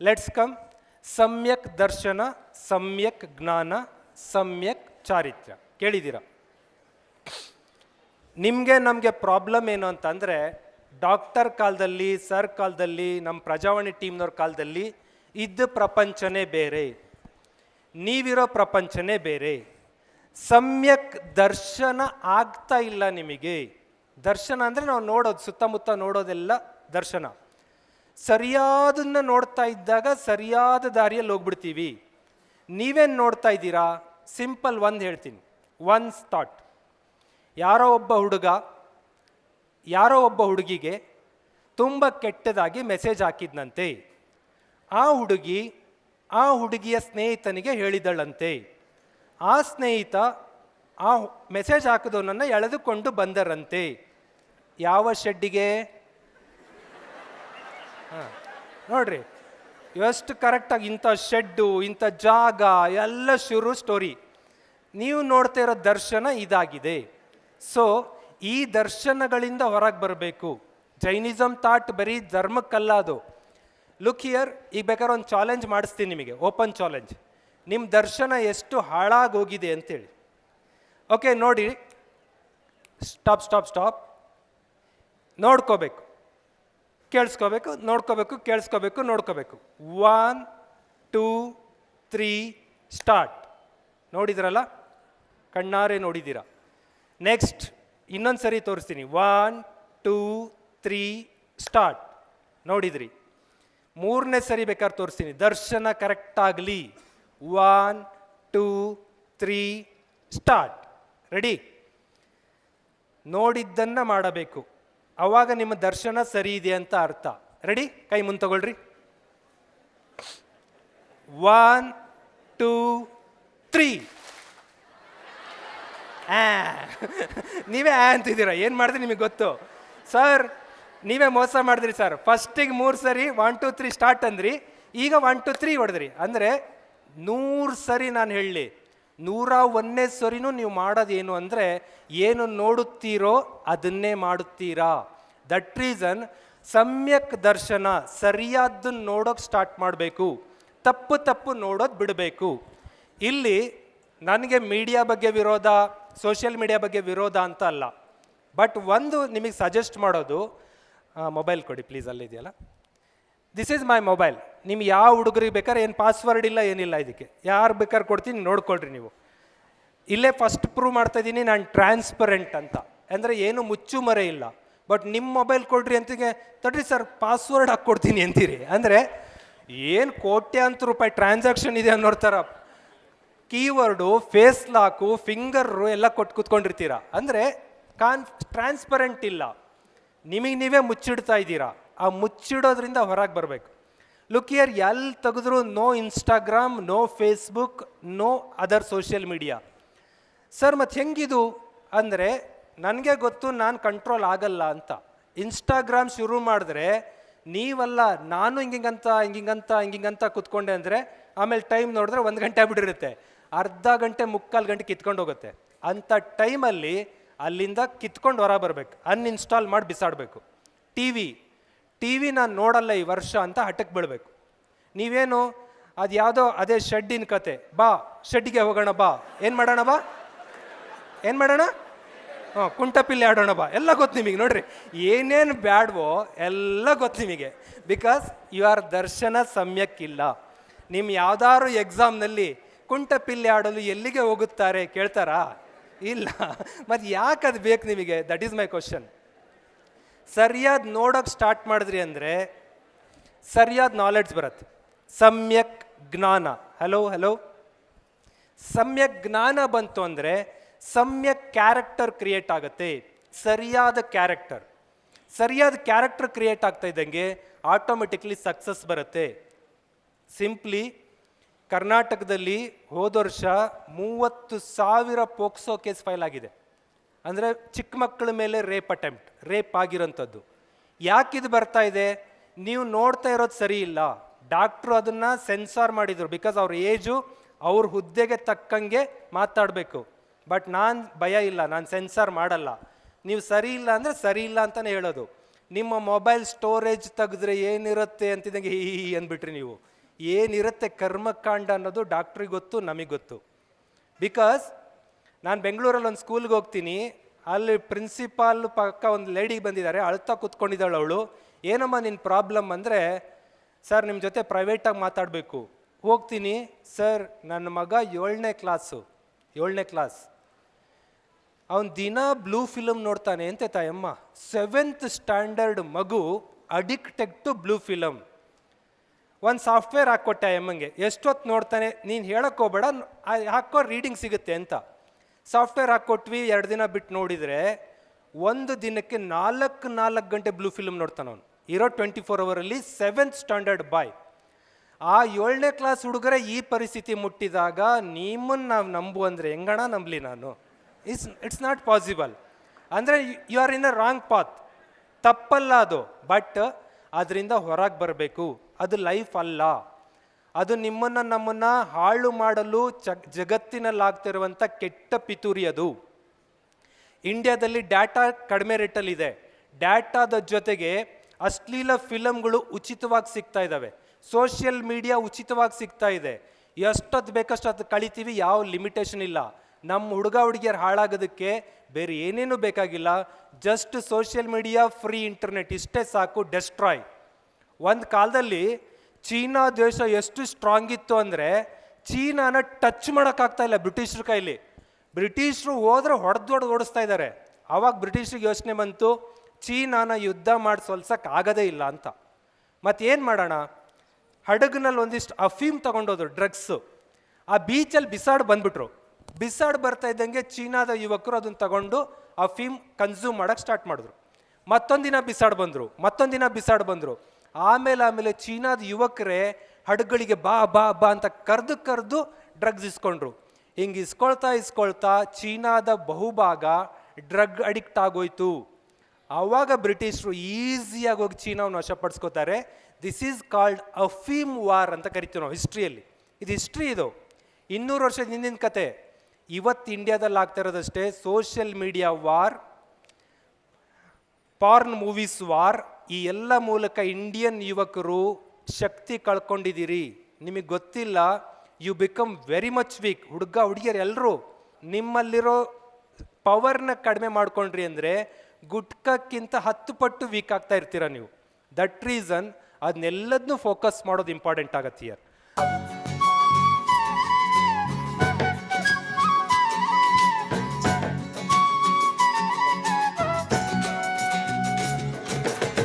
Let's come ಸಮ್ಯಕ್ ದರ್ಶನ, ಸಮ್ಯಕ್ ಜ್ಞಾನ, ಸಮ್ಯಕ್ ಚಾರಿತ್ರ್ಯ. ಕೇಳಿದ್ದೀರ? ನಿಮಗೆ ನಮಗೆ ಪ್ರಾಬ್ಲಮ್ ಏನು ಅಂತಂದರೆ ಡಾಕ್ಟರ್ ಕಾಲದಲ್ಲಿ ಸರ್ ಕಾಲದಲ್ಲಿ ನಮ್ಮ ಪ್ರಜಾವಾಣಿ ಟೀಮ್ನವ್ರ ಕಾಲದಲ್ಲಿ ಇದ್ದ ಪ್ರಪಂಚನೇ ಬೇರೆ. ನೀವಿರೋ ಪ್ರಪಂಚನೇ ಬೇರೆ. ಸಮ್ಯಕ್ ದರ್ಶನ ಆಗ್ತಾ ಇಲ್ಲ ನಿಮಗೆ. ದರ್ಶನ ಅಂದರೆ ನಾವು ನೋಡೋದು, ಸುತ್ತಮುತ್ತ ನೋಡೋದೆಲ್ಲ ದರ್ಶನ. ಸರಿಯಾದನ್ನ ನೋಡ್ತಾ ಇದ್ದಾಗ ಸರಿಯಾದ ದಾರಿಯಲ್ಲಿ ಹೋಗ್ಬಿಡ್ತೀವಿ. ನೀವೇನು ನೋಡ್ತಾ ಇದ್ದೀರಾ? ಸಿಂಪಲ್ ಒಂದು ಹೇಳ್ತೀನಿ. ಒನ್ಸ್ ಥಾಟ್ ಯಾರೋ ಒಬ್ಬ ಹುಡುಗ, ಯಾರೋ ಒಬ್ಬ ಹುಡುಗಿಗೆ ತುಂಬ ಕೆಟ್ಟದಾಗಿ ಮೆಸೇಜ್ ಹಾಕಿದ್ನಂತೆ. ಆ ಹುಡುಗಿ, ಆ ಹುಡುಗಿಯ ಸ್ನೇಹಿತನಿಗೆ ಹೇಳಿದಳಂತೆ. ಆ ಸ್ನೇಹಿತ ಆ ಮೆಸೇಜ್ ಹಾಕಿದವನನ್ನು ಎಳೆದುಕೊಂಡು ಬಂದರಂತೆ. ಯಾವ ಶೆಡ್ಡಿಗೆ? ಹಾಂ. ನೋಡ್ರಿ ಎಷ್ಟು ಕರೆಕ್ಟಾಗಿ ಇಂಥ ಶೆಡ್ಡು, ಇಂಥ ಜಾಗ, ಎಲ್ಲ ಶುರು ಸ್ಟೋರಿ ನೀವು ನೋಡ್ತಾ ಇರೋ ದರ್ಶನ ಇದಾಗಿದೆ. ಸೊ ಈ ದರ್ಶನಗಳಿಂದ ಹೊರಗೆ ಬರಬೇಕು. ಜೈನಿಸಮ್ ಥಾಟ್ ಬರೀ ಧರ್ಮಕ್ಕಲ್ಲ ಅದು. ಲುಕ್ ಹಿಯರ್ ಈಗ ಬೇಕಾದ್ರೆ ಒಂದು ಚಾಲೆಂಜ್ ಮಾಡಿಸ್ತೀನಿ ನಿಮಗೆ ಓಪನ್ ಚಾಲೆಂಜ್ ನಿಮ್ಮ ದರ್ಶನ ಎಷ್ಟು ಹಾಳಾಗೋಗಿದೆ ಅಂತೇಳಿ. ಓಕೆ ನೋಡಿ. ಸ್ಟಾಪ್ ಸ್ಟಾಪ್ ಸ್ಟಾಪ್ ನೋಡ್ಕೋಬೇಕು. ಕೇಳಿಸ್ಕೋಬೇಕು, ನೋಡ್ಕೋಬೇಕು ಕೇಳಿಸ್ಕೋಬೇಕು, ನೋಡ್ಕೋಬೇಕು. ಒನ್ ಟೂ ತ್ರೀ ಸ್ಟಾರ್ಟ್ ನೋಡಿದ್ರಲ್ಲ? ಕಣ್ಣಾರೆ ನೋಡಿದ್ದೀರಾ? ನೆಕ್ಸ್ಟ್ ಇನ್ನೊಂದು ಸರಿ ತೋರಿಸ್ತೀನಿ. ಒನ್ ಟೂ ತ್ರೀ ಸ್ಟಾರ್ಟ್ ನೋಡಿದ್ರಿ? ಮೂರನೇ ಸರಿ ಬೇಕಾದ್ರೆ ತೋರಿಸ್ತೀನಿ. ದರ್ಶನ ಕರೆಕ್ಟ್ ಆಗಲಿ. One two three start ready ನೋಡಿದ್ದನ್ನು ಮಾಡಬೇಕು. ಅವಾಗ ನಿಮ್ಮ ದರ್ಶನ ಸರಿ ಇದೆ ಅಂತ ಅರ್ಥ. ರೆಡಿ ಕೈ ಮುಂದೆ ತಗೊಳ್ರಿ. ಒನ್ ಟೂ ತ್ರೀ ನೀವೇ ಆ ಅಂತಿದ್ದೀರಾ? ಏನು ಮಾಡಿದ್ರಿ ನಿಮಗೆ ಗೊತ್ತು? ಸರ್ ನೀವೇ ಮೋಸ ಮಾಡಿದ್ರಿ ಸರ್ ಫಸ್ಟಿಗೆ ಮೂರು ಸರಿ ಒನ್ ಟು ತ್ರೀ ಸ್ಟಾರ್ಟ್ ಅಂದ್ರಿ. ಈಗ ಒನ್ ಟು ತ್ರೀ ಹೊಡೆದ್ರಿ. ಅಂದರೆ ನೂರು ಸರಿ ನಾನು ಹೇಳಲಿ. ನೂರ ಒಂದನೇ ಸರಿನೂ ನೀವು ಮಾಡೋದೇನು ಅಂದರೆ ಏನು ನೋಡುತ್ತೀರೋ ಅದನ್ನೇ ಮಾಡುತ್ತೀರಾ? ದಟ್ ರೀಸನ್ ಸಮ್ಯಕ್ ದರ್ಶನ, ಸರಿಯಾದ್ದನ್ನು ನೋಡೋಕೆ ಸ್ಟಾರ್ಟ್ ಮಾಡಬೇಕು. ತಪ್ಪು ತಪ್ಪು ನೋಡೋದು ಬಿಡಬೇಕು. ಇಲ್ಲಿ ನನಗೆ ಮೀಡಿಯಾ ಬಗ್ಗೆ ವಿರೋಧ ಸೋಷಿಯಲ್ ಮೀಡಿಯಾ ಬಗ್ಗೆ ವಿರೋಧ ಅಂತ ಅಲ್ಲ. ಬಟ್ ಒಂದು ನಿಮಗೆ ಸಜೆಸ್ಟ್ ಮಾಡೋದು ಮೊಬೈಲ್ ಕೊಡಿ ಪ್ಲೀಸ್ ಅಲ್ಲಿದೆಯಲ್ಲ? ದಿಸ್ ಈಸ್ ಮೈ ಮೊಬೈಲ್ ನಿಮ್ಗೆ ಯಾವ ಹುಡುಗರಿಗೆ ಬೇಕಾದ್ರೆ ಏನು ಪಾಸ್ವರ್ಡ್ ಇಲ್ಲ, ಏನಿಲ್ಲ ಇದಕ್ಕೆ. ಯಾರು ಬೇಕಾದ್ರೆ ಕೊಡ್ತೀನಿ ನೋಡ್ಕೊಳ್ರಿ ನೀವು. ಇಲ್ಲೇ ಫಸ್ಟ್ ಪ್ರೂವ್ ಮಾಡ್ತಾ ಇದ್ದೀನಿ ನಾನು ಟ್ರಾನ್ಸ್ಪರೆಂಟ್ ಅಂತ. ಅಂದರೆ ಏನು ಮುಚ್ಚುಮರೆ ಇಲ್ಲ. ಬಟ್ ನಿಮ್ಮ ಮೊಬೈಲ್ ಕೊಡ್ರಿ ಅಂತಿಗೆ, ತಡ್ರಿ ಸರ್ ಪಾಸ್ವರ್ಡ್ ಹಾಕ್ಕೊಡ್ತೀನಿ ಅಂತೀರಿ. ಅಂದರೆ ಏನು ಕೋಟ್ಯಾಂತರ ರೂಪಾಯಿ ಟ್ರಾನ್ಸಾಕ್ಷನ್ ಇದೆ ಅನ್ನೋ ಥರ ಕೀವರ್ಡು ಫೇಸ್ ಲಾಕು ಫಿಂಗರು ಎಲ್ಲ ಕೊಟ್ಟು ಕೂತ್ಕೊಂಡಿರ್ತೀರ. ಅಂದರೆ ಕಾನ್ ಟ್ರಾನ್ಸ್ಪರೆಂಟ್ ಇಲ್ಲ. ನಿಮಗೆ ನೀವೇ ಮುಚ್ಚಿಡ್ತಾ ಇದ್ದೀರಾ ಆ ಮುಚ್ಚಿಡೋದ್ರಿಂದ ಹೊರಗೆ ಬರಬೇಕು. ಲುಕ್ ಇಯರ್ ಎಲ್ಲಿ ತೆಗೆದ್ರು no Instagram no Facebook no other social media sir ಮತ್ತು ಹೆಂಗಿದು ಅಂದರೆ ನನಗೆ ಗೊತ್ತು ನಾನು ಕಂಟ್ರೋಲ್ ಆಗಲ್ಲ ಅಂತ. ಇನ್ಸ್ಟಾಗ್ರಾಮ್ ಶುರು ಮಾಡಿದ್ರೆ ನೀವಲ್ಲ, ನಾನು ಹಿಂಗಿಂಗಂತ ಹಿಂಗಿಂಗಂತ ಹಿಂಗಿಂಗಂತ ಕುತ್ಕೊಂಡೆ ಅಂದರೆ ಆಮೇಲೆ ಟೈಮ್ ನೋಡಿದ್ರೆ ಒಂದು ಗಂಟೆ ಬಿಟ್ಟಿರುತ್ತೆ ಅರ್ಧ ಗಂಟೆ ಮುಕ್ಕಾಲು ಗಂಟೆ ಕಿತ್ಕೊಂಡು ಹೋಗುತ್ತೆ. ಅಂಥ ಟೈಮಲ್ಲಿ ಅಲ್ಲಿಂದ ಕಿತ್ಕೊಂಡು ಹೊರ ಬರಬೇಕು ಅನ್ಇನ್ಸ್ಟಾಲ್ ಮಾಡಿ ಬಿಸಾಡಬೇಕು. ಟಿ ವಿ ಟಿ ವಿ ನಾನು ನೋಡಲ್ಲ ಈ ವರ್ಷ ಅಂತ ಹಠಕ್ಕೆ ಬೀಳಬೇಕು. ನೀವೇನು ಅದು ಯಾವುದೋ ಅದೇ ಶೆಡ್ಡಿನ ಕತೆ, ಬಾ, ಶೆಡ್ಡಿಗೆ ಹೋಗೋಣ ಬಾ, ಏನು ಮಾಡೋಣ ಬಾ? ಏನು ಮಾಡೋಣ? ಹಾಂ ಕುಂಟಪಿಲ್ಲಿ ಆಡೋಣ ಬಾ, ಎಲ್ಲ ಗೊತ್ತು ನಿಮಗೆ, ನೋಡ್ರಿ, ಏನೇನು ಬ್ಯಾಡ್ವೋ ಎಲ್ಲ ಗೊತ್ತು ನಿಮಗೆ ಬಿಕಾಸ್ ಯು ಆರ್ ದರ್ಶನ ಸಮ್ಯಕ್ಕಿಲ್ಲ. ನಿಮ್ಮ ಯಾವ್ದಾದ್ರು ಎಕ್ಸಾಮ್ನಲ್ಲಿ ಕುಂಟಪಿಲ್ಲೆ ಆಡಲು ಎಲ್ಲಿಗೆ ಹೋಗುತ್ತಾರೆ ಕೇಳ್ತಾರಾ? ಇಲ್ಲ ಮತ್ತು ಯಾಕೆ ಅದು ಬೇಕು ನಿಮಗೆ? ದಟ್ ಈಸ್ ಮೈ ಕ್ವಶನ್ ಸರಿಯಾದ ನೋಡೋಕೆ ಸ್ಟಾರ್ಟ್ ಮಾಡಿದ್ರಿ ಅಂದರೆ ಸರಿಯಾದ ನಾಲೆಡ್ಜ್ ಬರುತ್ತೆ. ಸಮ್ಯಕ್ ಜ್ಞಾನ. ಹಲೋ ಹಲೋ ಸಮ್ಯಕ್ ಜ್ಞಾನ ಬಂತು ಅಂದರೆ ಸಮ್ಯಕ್ ಕ್ಯಾರೆಕ್ಟರ್ ಕ್ರಿಯೇಟ್ ಆಗುತ್ತೆ. ಸರಿಯಾದ ಕ್ಯಾರೆಕ್ಟರ್ ಸರಿಯಾದ ಕ್ಯಾರೆಕ್ಟರ್ ಕ್ರಿಯೇಟ್ ಆಗ್ತಾ ಇದ್ದಂಗೆ ಆಟೋಮೆಟಿಕ್ಲಿ ಸಕ್ಸಸ್ ಬರುತ್ತೆ. ಸಿಂಪ್ಲಿ ಕರ್ನಾಟಕದಲ್ಲಿ ಹೋದ ವರ್ಷ ಮೂವತ್ತು ಸಾವಿರ ಪೋಕ್ಸೋ ಕೇಸ್ ಫೈಲ್ ಆಗಿದೆ. ಅಂದರೆ ಚಿಕ್ಕ ಮಕ್ಕಳ ಮೇಲೆ ರೇಪ್ ಅಟೆಂಪ್ಟ್ ರೇಪ್ ಆಗಿರೋಂಥದ್ದು. ಯಾಕಿದು ಬರ್ತಾ ಇದೆ? ನೀವು ನೋಡ್ತಾ ಇರೋದು ಸರಿ ಇಲ್ಲ. ಡಾಕ್ಟ್ರು ಅದನ್ನು ಸೆನ್ಸಾರ್ ಮಾಡಿದರು. ಬಿಕಾಸ್ ಅವ್ರ ಏಜು, ಅವ್ರ ಹುದ್ದೆಗೆ ತಕ್ಕಂಗೆ ಮಾತಾಡಬೇಕು. ಬಟ್ ನಾನು ಭಯ ಇಲ್ಲ, ನಾನು ಸೆನ್ಸಾರ್ ಮಾಡಲ್ಲ. ನೀವು ಸರಿ ಇಲ್ಲ ಅಂದರೆ ಸರಿ ಇಲ್ಲ ಅಂತಲೇ ಹೇಳೋದು. ನಿಮ್ಮ ಮೊಬೈಲ್ ಸ್ಟೋರೇಜ್ ತೆಗೆದ್ರೆ ಏನಿರುತ್ತೆ ಅಂತಿದ್ದಂಗೆ ಹೀ ಅಂದ್ಬಿಟ್ರಿ ನೀವು. ಏನಿರುತ್ತೆ ಕರ್ಮಕಾಂಡ ಅನ್ನೋದು ಡಾಕ್ಟ್ರಿಗೆ ಗೊತ್ತು, ನಮಗೆ ಗೊತ್ತು. ಬಿಕಾಸ್ ನಾನು ಬೆಂಗಳೂರಲ್ಲಿ ಒಂದು ಸ್ಕೂಲ್ಗೆ ಹೋಗ್ತೀನಿ. ಅಲ್ಲಿ ಪ್ರಿನ್ಸಿಪಾಲ್ ಪಕ್ಕ ಒಂದು ಲೇಡಿಗೆ ಬಂದಿದ್ದಾರೆ. ಅಳ್ತಾ ಕೂತ್ಕೊಂಡಿದ್ದಾಳು ಅವಳು. ಏನಮ್ಮ ನಿನ್ನ ಪ್ರಾಬ್ಲಮ್ ಅಂದರೆ ಸರ್ ನಿಮ್ಮ ಜೊತೆ ಪ್ರೈವೇಟಾಗಿ ಮಾತಾಡಬೇಕು. ಹೋಗ್ತೀನಿ. ಸರ್ ನನ್ನ ಮಗ ಏಳನೇ ಕ್ಲಾಸು ಏಳನೇ ಕ್ಲಾಸ್ ಅವನು ದಿನ ಬ್ಲೂ ಫಿಲಮ್ ನೋಡ್ತಾನೆ ಅಂತೆ ತಾಯಮ್ಮ? ಸೆವೆಂತ್ ಸ್ಟ್ಯಾಂಡರ್ಡ್ ಮಗು ಅಡಿಕ್ಟೆಡ್ ಟು ಬ್ಲೂ ಫಿಲಮ್ ಒಂದು ಸಾಫ್ಟ್ವೇರ್ ಹಾಕ್ಕೊಟ್ಟೆ ಅಮ್ಮಂಗೆ ಎಷ್ಟೊತ್ತು ನೋಡ್ತಾನೆ? ನೀನು ಹೇಳಕ್ಕೆ ಹೋಗ್ಬೇಡ. ನ್- ಹಾಕೋ ರೀಡಿಂಗ್ ಸಿಗುತ್ತೆ ಅಂತ. ಸಾಫ್ಟ್ವೇರ್ ಹಾಕ್ಕೊಟ್ವಿ ಎರಡು ದಿನ ಬಿಟ್ಟು ನೋಡಿದರೆ ಒಂದು ದಿನಕ್ಕೆ ನಾಲ್ಕು ನಾಲ್ಕು ಗಂಟೆ ಬ್ಲೂ ಫಿಲ್ಮ್ ನೋಡ್ತಾನೆ ಅವನು. ಇರೋ ಟ್ವೆಂಟಿ ಫೋರ್ ಅವರಲ್ಲಿ ಸೆವೆಂತ್ ಸ್ಟ್ಯಾಂಡರ್ಡ್ ಬಾಯ್ ಆ ಏಳನೇ ಕ್ಲಾಸ್ ಹುಡುಗರೇ ಈ ಪರಿಸ್ಥಿತಿ ಮುಟ್ಟಿದಾಗ ನಿಮ್ಮನ್ನು ನಾವು ನಂಬು ಅಂದರೆ ಹೆಂಗಣ ನಂಬಲಿ ನಾನು? ಇಟ್ಸ್ ಇಟ್ಸ್ ನಾಟ್ ಪಾಸಿಬಲ್ ಅಂದರೆ you are in a wrong path ತಪ್ಪಲ್ಲ ಅದು ಬಟ್ ಅದರಿಂದ ಹೊರಗೆ ಬರಬೇಕು. ಅದು ಲೈಫ್ ಅಲ್ಲ. ಅದು ನಿಮ್ಮನ್ನು ನಮ್ಮನ್ನು ಹಾಳು ಮಾಡಲು ಜಗತ್ತಿನಲ್ಲಾಗ್ತಿರುವಂಥ ಕೆಟ್ಟ ಪಿತೂರಿ ಅದು. ಇಂಡಿಯಾದಲ್ಲಿ ಡಾಟಾ ಕಡಿಮೆ ರೇಟಲ್ಲಿದೆ. ಡಾಟಾದ ಜೊತೆಗೆ ಅಶ್ಲೀಲ ಫಿಲಮ್ಗಳು ಉಚಿತವಾಗಿ ಸಿಗ್ತಾ ಇದ್ದಾವೆ ಸೋಷಿಯಲ್ ಮೀಡಿಯಾ ಉಚಿತವಾಗಿ ಸಿಗ್ತಾ ಇದೆ. ಎಷ್ಟೊತ್ತು ಬೇಕಷ್ಟು ಅದು ಕಳಿತೀವಿ, ಯಾವ ಲಿಮಿಟೇಷನ್ ಇಲ್ಲ. ನಮ್ಮ ಹುಡುಗ ಹುಡುಗಿಯರು ಹಾಳಾಗೋದಕ್ಕೆ ಬೇರೆ ಏನೇನು ಬೇಕಾಗಿಲ್ಲ. Just social media free internet ಇಷ್ಟೇ ಸಾಕು, ಡೆಸ್ಟ್ರಾಯ್. ಒಂದು ಕಾಲದಲ್ಲಿ ಚೀನಾ ದೇಶ ಎಷ್ಟು ಸ್ಟ್ರಾಂಗ್ ಇತ್ತು ಅಂದರೆ ಚೀನಾನ ಟಚ್ ಮಾಡೋಕ್ಕಾಗ್ತಾ ಇಲ್ಲ ಬ್ರಿಟಿಷರ ಕೈಲಿ. ಬ್ರಿಟಿಷರು ಹೋದ್ರೆ ಹೊಡೆದು ಹೊಡೆದು ಓಡಿಸ್ತಾ ಇದ್ದಾರೆ ಆವಾಗ ಬ್ರಿಟಿಷ್ರಿಗೆ ಯೋಚನೆ ಬಂತು, ಚೀನಾನ ಯುದ್ಧ ಮಾಡಿ ಸೋಲ್ಸಕ್ಕೆ ಆಗದೇ ಇಲ್ಲ ಅಂತ. ಮತ್ತೇನು ಮಾಡೋಣ? ಹಡಗಿನಲ್ಲಿ ಒಂದಿಷ್ಟು ಅಫೀಮ್ ತೊಗೊಂಡೋದ್ರು ಡ್ರಗ್ಸು ಆ ಬೀಚಲ್ಲಿ ಬಿಸಾಡ್ ಬಂದ್ಬಿಟ್ರು. ಬಿಸಾಡ್ ಬರ್ತಾ ಇದ್ದಂಗೆ ಚೀನಾದ ಯುವಕರು ಅದನ್ನು ತಗೊಂಡು ಅಫೀಮ್ ಕನ್ಸ್ಯೂಮ್ ಮಾಡೋಕ್ಕೆ ಸ್ಟಾರ್ಟ್ ಮಾಡಿದ್ರು. ಮತ್ತೊಂದಿನ ಬಿಸಾಡ್ ಬಂದರು, ಮತ್ತೊಂದಿನ ಬಿಸಾಡ್ ಬಂದರು. ಆಮೇಲೆ ಆಮೇಲೆ ಚೀನಾದ ಯುವಕರೇ ಹಡಗಳಿಗೆ ಬಾ ಬಾ ಬಾ ಅಂತ ಕರೆದು ಕರೆದು ಡ್ರಗ್ಸ್ ಇಸ್ಕೊಂಡ್ರು. ಹಿಂಗೆ ಇಸ್ಕೊಳ್ತಾ ಇಸ್ಕೊಳ್ತಾ ಚೀನಾದ ಬಹುಭಾಗ ಡ್ರಗ್ ಅಡಿಕ್ಟ್ ಆಗೋಯ್ತು. ಆವಾಗ ಬ್ರಿಟಿಷರು ಈಸಿಯಾಗಿ ಹೋಗಿ ಚೀನಾವನ್ನು ವಶಪಡಿಸ್ಕೋತಾರೆ. ದಿಸ್ ಈಸ್ ಕಾಲ್ಡ್ ಅಫೀಮ್ ವಾರ್ ಅಂತ ಕರಿತೀವಿ ನಾವು ಹಿಸ್ಟ್ರಿಯಲ್ಲಿ. ಇದು ಹಿಸ್ಟ್ರಿ ಇದು. ಇನ್ನೂರು ವರ್ಷದ ಹಿಂದಿನ ಕತೆ. ಇವತ್ತು ಇಂಡಿಯಾದಲ್ಲಿ ಆಗ್ತಾ ಇರೋದಷ್ಟೇ social media war porn movies war ಈ ಎಲ್ಲ ಮೂಲಕ ಇಂಡಿಯನ್ ಯುವಕರು ಶಕ್ತಿ ಕಳ್ಕೊಂಡಿದ್ದೀರಿ. ನಿಮಗೆ ಗೊತ್ತಿಲ್ಲ you become very much weak ಹುಡುಗ, ಹುಡುಗಿಯರು ಎಲ್ಲರೂ ನಿಮ್ಮಲ್ಲಿರೋ ಪವರ್ನ ಕಡಿಮೆ ಮಾಡ್ಕೊಂಡ್ರಿ ಅಂದರೆ ಗುಟ್ಕಕ್ಕಿಂತ ಹತ್ತು ಪಟ್ಟು ವೀಕ್ ಆಗ್ತಾ ಇರ್ತೀರ ನೀವು. ದಟ್ ರೀಸನ್ ಅದನ್ನೆಲ್ಲದನ್ನೂ ಫೋಕಸ್ ಮಾಡೋದು ಇಂಪಾರ್ಟೆಂಟ್ ಆಗತ್ತೆ ಇಯರ್